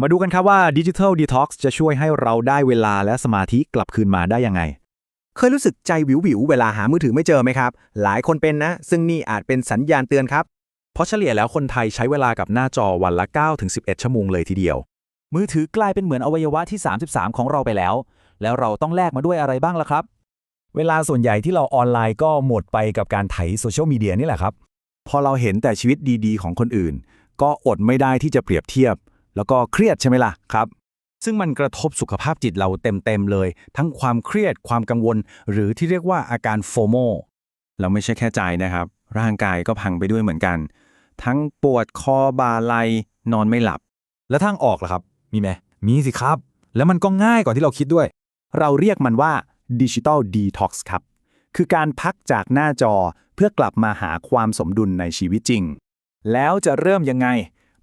มาดูกันครับว่า Digital Detox จะช่วยให้เราได้เวลาและสมาธิกลับคืนมาได้ยังไง เคยรู้สึกใจวิววิวเวลาหามือถือไม่เจอไหมครับ หลายคนเป็นนะ ซึ่งนี่อาจเป็นสัญญาณเตือนครับ เพราะเฉลี่ยแล้วคนไทยใช้เวลากับหน้าจอวันละ 9-11 ชั่วโมงเลยทีเดียว มือถือกลายเป็นเหมือนอวัยวะที่ 33 ของเราไปแล้ว แล้วเราต้องแลกมาด้วยอะไรบ้างล่ะครับ เวลาส่วนใหญ่ที่เราออนไลน์ก็หมดไปกับการไถโซเชียลมีเดียนี่แหละครับ พอเราเห็นแต่ชีวิตดีๆ ของคนอื่น ก็อดไม่ได้ที่จะเปรียบเทียบ แล้วก็เครียดใช่ไหมล่ะครับ ซึ่งมันกระทบสุขภาพจิตเราเต็มๆเลย ทั้งความเครียดความกังวล หรือที่เรียกว่าอาการโฟโมแล้วไม่ใช่แค่ใจนะครับ ร่างกายก็พังไปด้วยเหมือนกัน ทั้งปวดคอบ่าไหลนอนไม่หลับ แล้วทางออกล่ะครับ มีไหมมีสิครับ แล้วมันก็ง่ายกว่าที่เราคิดด้วย เราเรียกมันว่า Digital Detox ครับ คือการพักจากหน้าจอเพื่อกลับมาหาความสมดุลในชีวิตจริง แล้วจะเริ่มยังไง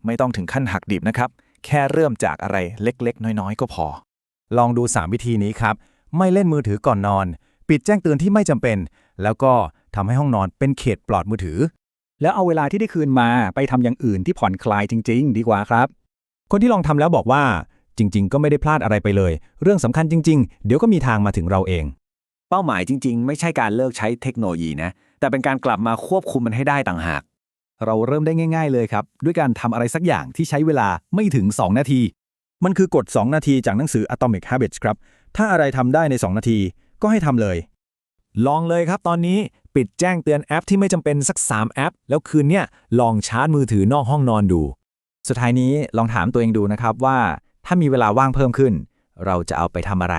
ไม่ต้องถึงขั้นหักดิบนะครับ แค่เริ่มจากอะไรเล็กๆ น้อยๆ ก็พอ ลองดู 3 วิธีนี้ครับ ไม่เล่นมือถือก่อนนอน ปิดแจ้งเตือนที่ไม่จำเป็น แล้วก็ทำให้ห้องนอนเป็นเขตปลอดมือถือ แล้วเอาเวลาที่ได้คืนมาไปทำอย่างอื่นที่ผ่อนคลายจริง ๆ ดีกว่าครับ คนที่ลองทำแล้วบอกว่าจริง ๆ ก็ไม่ได้พลาดอะไรไปเลย เรื่องสำคัญจริง ๆ เดี๋ยวก็มีทางมาถึงเราเอง เป้าหมายจริง ๆ ไม่ใช่การเลิกใช้เทคโนโลยีนะ แต่เป็นการกลับมาควบคุมมันให้ได้ต่างหาก เราเริ่มได้ง่าย ๆ เลยครับ ด้วยการทำอะไรสักอย่างที่ใช้เวลาไม่ถึง 2 นาที มันคือกฎ 2 นาทีจากหนังสือ Atomic Habits ครับ ถ้าอะไรทำได้ใน 2 นาทีก็ให้ทำเลย ลองเลยครับตอนนี้ปิดแจ้งเตือนแอปที่ไม่จำเป็นสัก 3 แอป แล้วคืนเนี้ยลองชาร์จมือถือนอกห้องนอนดู สุดท้ายนี้ลองถามตัวเองดูนะครับว่า ถ้ามีเวลาว่างเพิ่มขึ้น เราจะเอาไปทำอะไร